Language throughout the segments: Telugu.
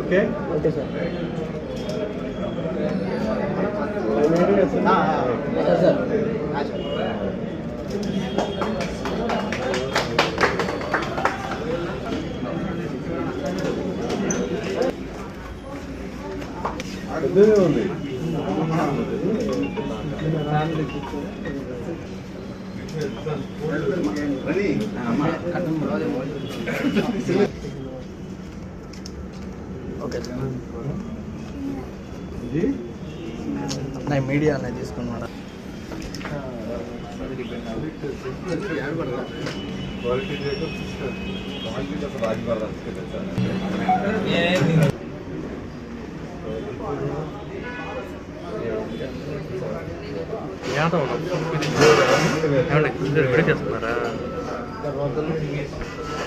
ఓకే ఓకే సార్ సార్ పెద్దదే ఉంది ఓకే సార్ ఇది నేను మీడియా అనేది తీసుకున్నాడు? క్వాలిటీ రేట్ క్వాలిటీ అసలు యాదవ్ చేస్తున్నారా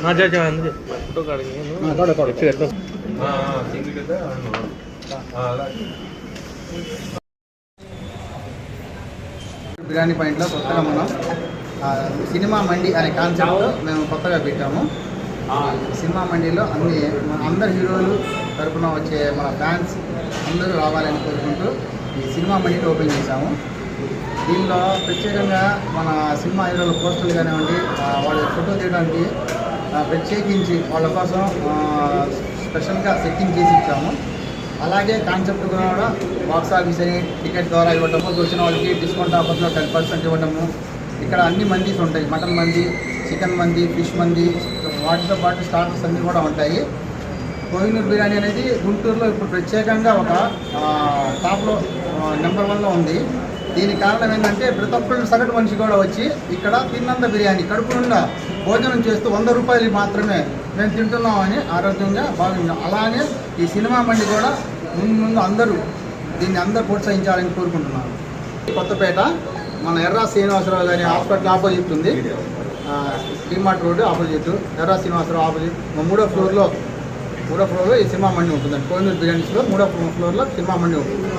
నా ఫోటో కాడికి బిర్యానీ పాయింట్లో కొత్తగా మనం సినిమా మండి అనే కాన్సెప్ట్ మేము కొత్తగా పెట్టాము. సినిమా మండిలో అన్ని మన అందరు హీరోలు తరపున వచ్చే మన ఫ్యాన్స్ అందరూ రావాలని కోరుకుంటూ ఈ సినిమా మండిని ఓపెన్ చేశాము. దీనిలో ప్రత్యేకంగా మన సినిమా హీరోల పోస్టులు కానివ్వండి వాళ్ళ ఫోటో తీయడానికి ప్రత్యేకించి వాళ్ళ కోసం స్పెషల్గా సెట్టింగ్ చేసి ఇచ్చాము. అలాగే కాన్సెప్ట్ కూడా బాక్స్ ఆఫీస్ అని టికెట్ ద్వారా ఇవ్వటము వచ్చిన వాళ్ళకి డిస్కౌంట్ ఆఫర్స్లో టెన్ పర్సెంట్ ఇవ్వటము. ఇక్కడ అన్ని మందీస్ ఉంటాయి. మటన్ మంది చికెన్ మంది ఫిష్ మంది వాటితో పాటు స్టార్టర్స్ అన్నీ కూడా ఉంటాయి. కోహినూర్ బిర్యానీ అనేది గుంటూరులో ఇప్పుడు ప్రత్యేకంగా ఒక టాప్లో నెంబర్ వన్లో ఉంది. దీనికి కారణం ఏంటంటే ప్రతి ఒక్కళ్ళు సగటు మనిషి కూడా వచ్చి ఇక్కడ తిన్నంత బిర్యానీ కడుపు నిండా భోజనం చేస్తూ వంద రూపాయలు మాత్రమే మేము తింటున్నామని ఆరోగ్యంగా భావించాం. అలానే ఈ సినిమా మండి కూడా ముందు ముందు అందరూ దీన్ని అందరూ ప్రోత్సహించాలని కోరుకుంటున్నాను. కొత్తపేట మన ఎర్రా శ్రీనివాసరావు గారి హాస్పిటల్ ఆపోజిట్ ఉంది. DMart road opposite. Erra Srinivasarao opposite. మా మూడో ఫ్లోర్లో మూడో ఫ్లోర్లో ఈ సినిమా మండి ఉంటుందండి. కోహినూర్ బిర్యానీస్లో మూడో ఫ్లోర్లో సినిమా మండి ఉంటుంది.